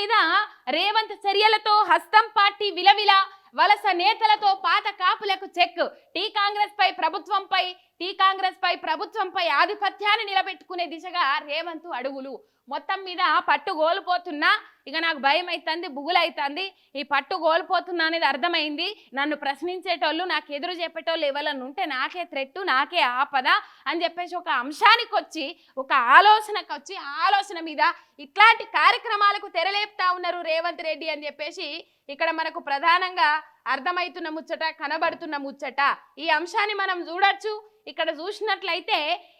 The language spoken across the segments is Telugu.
మీద రేవంత్ చర్యలతో హస్తం పార్టీ విలవిల వలస నేతలతో పాత కాపులకు చెక్. టీ కాంగ్రెస్ పై ప్రభుత్వంపై టీ కాంగ్రెస్ పై ప్రభుత్వంపై ఆధిపత్యాన్ని నిలబెట్టుకునే దిశగా రేవంత్ అడుగులు. మొత్తం మీద పట్టు కోల్పోతున్నా ఇక నాకు భయం అవుతుంది బుగులైతుంది. ఈ పట్టు కోల్పోతున్నా అనేది అర్థమైంది. నన్ను ప్రశ్నించేటోళ్ళు నాకు ఎదురు చెప్పేటోళ్ళు ఎవరన్నా ఉంటే నాకే థ్రెట్టు నాకే ఆపద అని చెప్పేసి ఒక అంశానికి వచ్చి ఒక ఆలోచనకు వచ్చి ఆలోచన మీద ఇట్లాంటి కార్యక్రమాలకు తెరలేపుతా ఉన్నారు రేవంత్ రెడ్డి అని చెప్పేసి ఇక్కడ మనకు ప్రధానంగా అర్థమవుతున్న ముచ్చట కనబడుతున్న ముచ్చట. ఈ అంశాన్ని మనం చూడొచ్చు. ఇక్కడ చూసినట్లయితే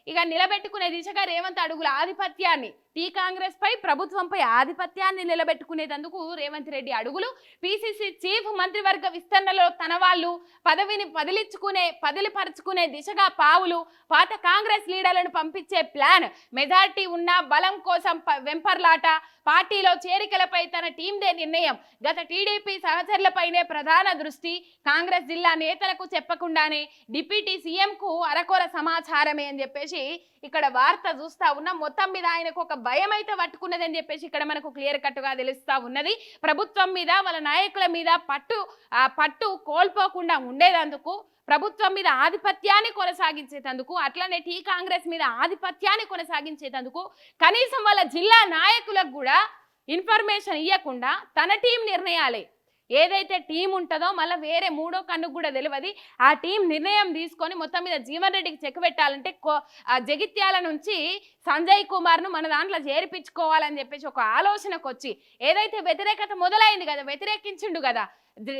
ఇక నిలబెట్టుకునే దిశగా రేవంత్ అడుగుల ఆధిపత్యాన్ని టీ కాంగ్రెస్ పై ప్రభుత్వంపై ఆధిపత్యాన్ని నిలబెట్టుకునేందుకు రేవంత్ రెడ్డి అడుగులు. పిసిసి చీఫ్ మంత్రివర్గ విస్తరణలో తన వాళ్ళు పదవిని పదిలించుకునే పదిలిపరుచుకునే దిశగా పావులు పాత కాంగ్రెస్ లీడర్లను పంపించే ప్లాన్. మెజార్టీ ఉన్న బలం కోసం ప- వెంపర్లాట. పార్టీలో చేరికలపై తన టీందే నిర్ణయం. గత టీడీపీ సహచరులపైనే ప్రధాన దృష్టి. కాంగ్రెస్ జిల్లా నేతలకు చెప్పకుండానే డిప్యూటీ సీఎంకు అరకొర సమాచారమే అని చెప్పేసి ఇక్కడ వార్త చూస్తా ఉన్నాం. మొత్తం మీద ఆయనకు ఒక భయం అయితే పట్టుకున్నది అని చెప్పేసి ఇక్కడ మనకు క్లియర్ కట్గా తెలుస్తా ఉన్నది. ప్రభుత్వం మీద వాళ్ళ నాయకుల మీద పట్టు ఆ పట్టు కోల్పోకుండా ఉండేదందుకు ప్రభుత్వం మీద ఆధిపత్యాన్ని కొనసాగించేటందుకు అట్లనే టీ కాంగ్రెస్ మీద ఆధిపత్యాన్ని కొనసాగించేటందుకు కనీసం వాళ్ళ జిల్లా నాయకులకు కూడా ఇన్ఫర్మేషన్ ఇవ్వకుండా తన టీం నిర్ణయాలే ఏదైతే టీం ఉంటుందో మళ్ళీ వేరే మూడో కన్నుకు కూడా తెలియదు ఆ టీం నిర్ణయం తీసుకొని మొత్తం మీద జీవన్ రెడ్డికి చెక్ పెట్టాలంటే కో- ఆ జగిత్యాల నుంచి సంజయ్ కుమార్ను మన దాంట్లో చేర్పించుకోవాలని చెప్పేసి ఒక ఆలోచనకు వచ్చి ఏదైతే వ్యతిరేకత మొదలైంది కదా వ్యతిరేకించిండు కదా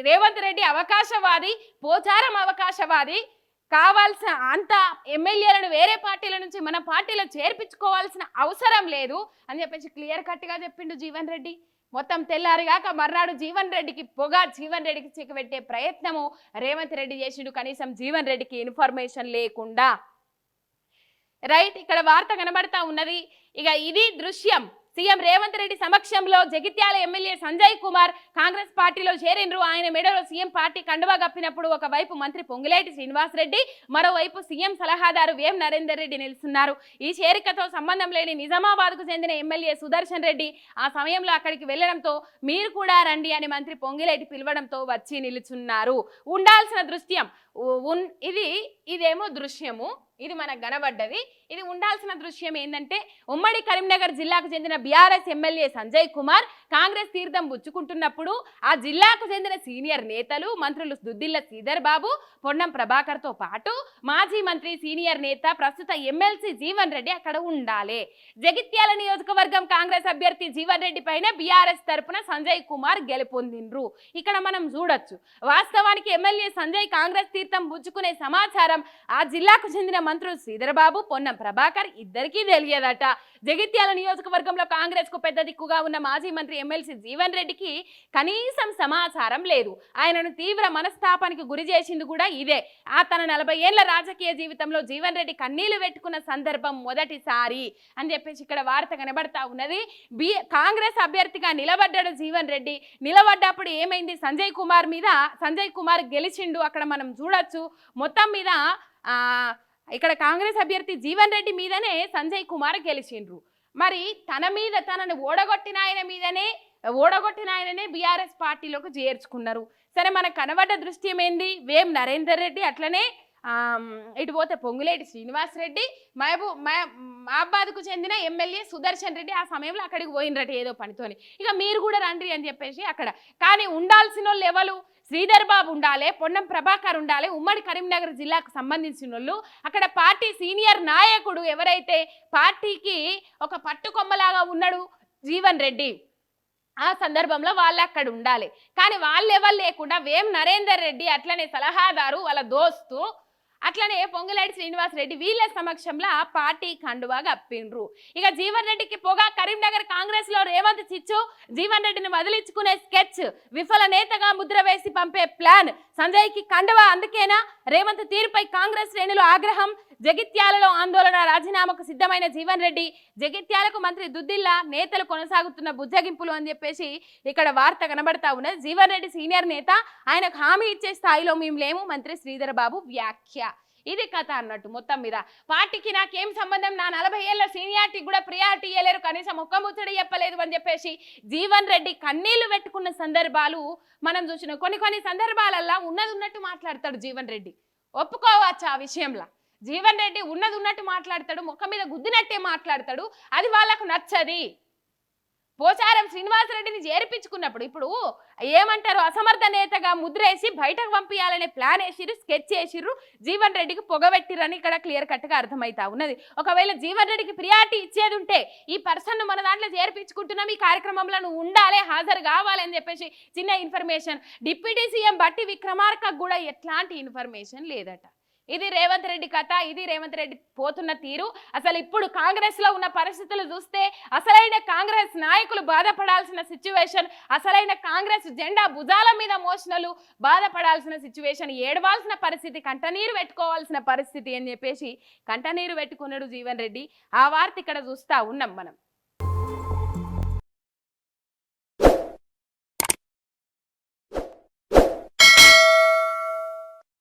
రేవంత్ రెడ్డి అవకాశవాది పోచారం అవకాశవాది కావాల్సిన అంత ఎమ్మెల్యేలను వేరే పార్టీల నుంచి మన పార్టీలో చేర్పించుకోవాల్సిన అవసరం లేదు అని చెప్పేసి క్లియర్ కట్గా చెప్పిండు జీవన్ రెడ్డి. మొత్తం తెల్లారిగాక మర్నాడు జీవన్ రెడ్డికి పొగ జీవన్ రెడ్డికి చిక్కబెట్టే ప్రయత్నము రేవంత్ రెడ్డి చేసిండు. కనీసం జీవన్ రెడ్డికి ఇన్ఫర్మేషన్ లేకుండా. రైట్ ఇక్కడ వార్త కనబడతా ఉన్నది. ఇక ఇది దృశ్యం. సీఎం రేవంత్ రెడ్డి సమక్షంలో జగిత్యాల ఎమ్మెల్యే సంజయ్ కుమార్ కాంగ్రెస్ పార్టీలో చేరిండ్రు. ఆయన మెడలో సీఎం పార్టీ కండువా కప్పినప్పుడు ఒకవైపు మంత్రి పొంగులేటి శ్రీనివాస్ రెడ్డి మరోవైపు సీఎం సలహాదారు వేం నరేందర్ రెడ్డి నిలుస్తున్నారు. ఈ చేరికతో సంబంధం లేని నిజామాబాద్కు చెందిన ఎమ్మెల్యే సుదర్శన్ రెడ్డి ఆ సమయంలో అక్కడికి వెళ్ళడంతో మీరు కూడా రండి అని మంత్రి పొంగిలేటి పిలవడంతో వచ్చి నిలుచున్నారు. ఉండాల్సిన దృశ్యం ఇది ఇదేమో దృశ్యము. ఇది మనకు కనబడ్డది. ఇది ఉండాల్సిన దృశ్యం ఏంటంటే ఉమ్మడి కరీంనగర్ జిల్లాకు చెందిన బీఆర్ఎస్ ఎమ్మెల్యే సంజయ్ కుమార్ కాంగ్రెస్ తీర్థం పుచ్చుకుంటున్నప్పుడు ఆ జిల్లాకు చెందిన సీనియర్ నేతలు మంత్రులు దుద్దిల్ల శ్రీధర్ బాబు పొన్నం ప్రభాకర్తో పాటు మాజీ మంత్రి సీనియర్ నేత ప్రస్తుత ఎమ్మెల్సీ జీవన్ రెడ్డి అక్కడ ఉండాలి. జగిత్యాల నియోజకవర్గం కాంగ్రెస్ అభ్యర్థి జీవన్ రెడ్డి పైన బీఆర్ఎస్ తరపున సంజయ్ కుమార్ గెలుపొందిండ్రు. ఇక్కడ మనం చూడొచ్చు. వాస్తవానికి ఎమ్మెల్యే సంజయ్ కాంగ్రెస్ తీర్థం పుచ్చుకునే సమాచారం ఆ జిల్లాకు చెందిన మంత్రులు శ్రీధరబాబు పొన్నం ప్రభాకర్ ఇద్దరికీ తెలియదట. జగిత్యాల నియోజకవర్గంలో కాంగ్రెస్కు పెద్ద దిక్కుగా ఉన్న మాజీ మంత్రి ఎమ్మెల్సీ జీవన్ రెడ్డికి కనీసం సమాచారం లేదు. ఆయనను తీవ్ర మనస్తాపానికి గురి చేసింది కూడా ఇదే. ఆ తన నలభై ఏళ్ళ రాజకీయ జీవితంలో జీవన్ రెడ్డి కన్నీళ్ళు పెట్టుకున్న సందర్భం మొదటిసారి అని చెప్పేసి ఇక్కడ వార్త కనబడతా ఉన్నది. బి కాంగ్రెస్ అభ్యర్థిగా నిలబడ్డాడు జీవన్ రెడ్డి. నిలబడ్డప్పుడు ఏమైంది? సంజయ్ కుమార్ మీద సంజయ్ కుమార్ గెలిచిండు. అక్కడ మనం చూడొచ్చు. మొత్తం మీద ఆ, ఇక్కడ కాంగ్రెస్ అభ్యర్థి జీవన్ రెడ్డి మీదనే సంజయ్ కుమార్ గెలిచిండ్రు. మరి తన మీద తనను ఓడగొట్టిన ఆయన మీదనే ఓడగొట్టిన ఆయననే బీఆర్ఎస్ పార్టీలోకి చేర్చుకున్నారు. సరే మనకు కనబడ్డ దృశ్యం ఏంది? వేం నరేందర్ రెడ్డి అట్లనే ఇటు పోతే పొంగులేటి శ్రీనివాస్ రెడ్డి మహబూ మహాబాద్కు చెందిన ఎమ్మెల్యే సుదర్శన్ రెడ్డి ఆ సమయంలో అక్కడికి పోయినరట ఏదో పనితోని. ఇక మీరు కూడా రండి అని చెప్పేసి అక్కడ. కానీ ఉండాల్సిన వాళ్ళు ఎవరు? శ్రీధర్ బాబు ఉండాలి పొన్నం ప్రభాకర్ ఉండాలి ఉమ్మడి కరీంనగర్ జిల్లాకు సంబంధించిన వాళ్ళు అక్కడ పార్టీ సీనియర్ నాయకుడు ఎవరైతే పార్టీకి ఒక పట్టుకొమ్మలాగా ఉన్నాడు జీవన్ రెడ్డి ఆ సందర్భంలో వాళ్ళు అక్కడ ఉండాలి. కానీ వాళ్ళు ఎవరు లేకుండా వేం నరేందర్ రెడ్డి అట్లనే సలహాదారు వాళ్ళ దోస్తు అట్లనే పొంగులేటి శ్రీనివాస్ రెడ్డి వీళ్ళ సమక్షంలో పార్టీ కండువా కప్పిండ్రు ఇక జీవన్ రెడ్డికి పోగా కరీంనగర్ కాంగ్రెస్లో రేవంత్ చిచ్చు జీవన్ రెడ్డిని వదిలించుకునే స్కెచ్ విఫల నేతగా ముద్ర వేసి పంపే ప్లాన్. సంజయ్కి కండువా అందుకేనా? రేవంత్ తీరుపై కాంగ్రెస్ శ్రేణులు ఆగ్రహం జగిత్యాలలో ఆందోళన రాజీనామాకు సిద్ధమైన జీవన్ రెడ్డి జగిత్యాలకు మంత్రి దుద్దిల్లా నేతలు కొనసాగుతున్న బుజ్జగింపులు అని చెప్పేసి ఇక్కడ వార్త కనబడతా ఉన్నది. జీవన్ రెడ్డి సీనియర్ నేత ఆయనకు హామీ ఇచ్చే స్థాయిలో మేము లేము మంత్రి శ్రీధర్ బాబు వ్యాఖ్య. ఇది కథ అన్నట్టు మొత్తం మీద. పార్టీకి నాకేం సంబంధం? నా నలభై ఏళ్ళ సీనియారిటీ కూడా ప్రియారిటీ ఇవ్వలేరు కనీసం ఒక్క ముచ్చడి చెప్పలేదు అని చెప్పేసి జీవన్ రెడ్డి కన్నీళ్ళు పెట్టుకున్న సందర్భాలు మనం చూసినాం కొన్ని కొన్ని సందర్భాలల్లో ఉన్నది ఉన్నట్టు మాట్లాడతాడు జీవన్ రెడ్డి. ఒప్పుకోవచ్చు ఆ విషయంలో? జీవన్ రెడ్డి ఉన్నది ఉన్నట్టు మాట్లాడతాడు ముఖం మీద గుద్దినట్టే మాట్లాడతాడు అది వాళ్ళకు నచ్చది. పోచారం శ్రీనివాసరెడ్డిని చేర్పించుకున్నప్పుడు ఇప్పుడు ఏమంటారు అసమర్థ నేతగా ముద్రేసి బయటకు పంపించాలనే ప్లాన్ వేసిర్రు స్కెచ్ వేసిర్రు జీవన్ రెడ్డికి పొగబెట్టిరని ఇక్కడ క్లియర్ కట్గా అర్థమవుతా ఉన్నది. ఒకవేళ జీవన్ రెడ్డికి ప్రియారిటీ ఇచ్చేది ఉంటే ఈ పర్సన్ మన దాంట్లో చేర్పించుకుంటున్నాం ఈ కార్యక్రమంలో నువ్వు ఉండాలి హాజరు కావాలి అని చెప్పేసి చిన్న ఇన్ఫర్మేషన్ డిప్యూటీ సీఎం బట్టి విక్రమార్కకు కూడా ఎట్లాంటి ఇన్ఫర్మేషన్ లేదట. ఇది రేవంత్ రెడ్డి కథ ఇది రేవంత్ రెడ్డి పోతున్న తీరు. అసలు ఇప్పుడు కాంగ్రెస్లో ఉన్న పరిస్థితులు చూస్తే అసలైన కాంగ్రెస్ నాయకులు బాధపడాల్సిన సిచ్యువేషన్ అసలైన కాంగ్రెస్ జెండా భుజాల మీద మోసనలు బాధపడాల్సిన సిచ్యువేషన్ ఏడవాల్సిన పరిస్థితి కంటనీరు పెట్టుకోవాల్సిన పరిస్థితి అని చెప్పేసి కంటనీరు పెట్టుకున్నాడు జీవన్ రెడ్డి. ఆ వార్త ఇక్కడ చూస్తా ఉన్నాం మనం.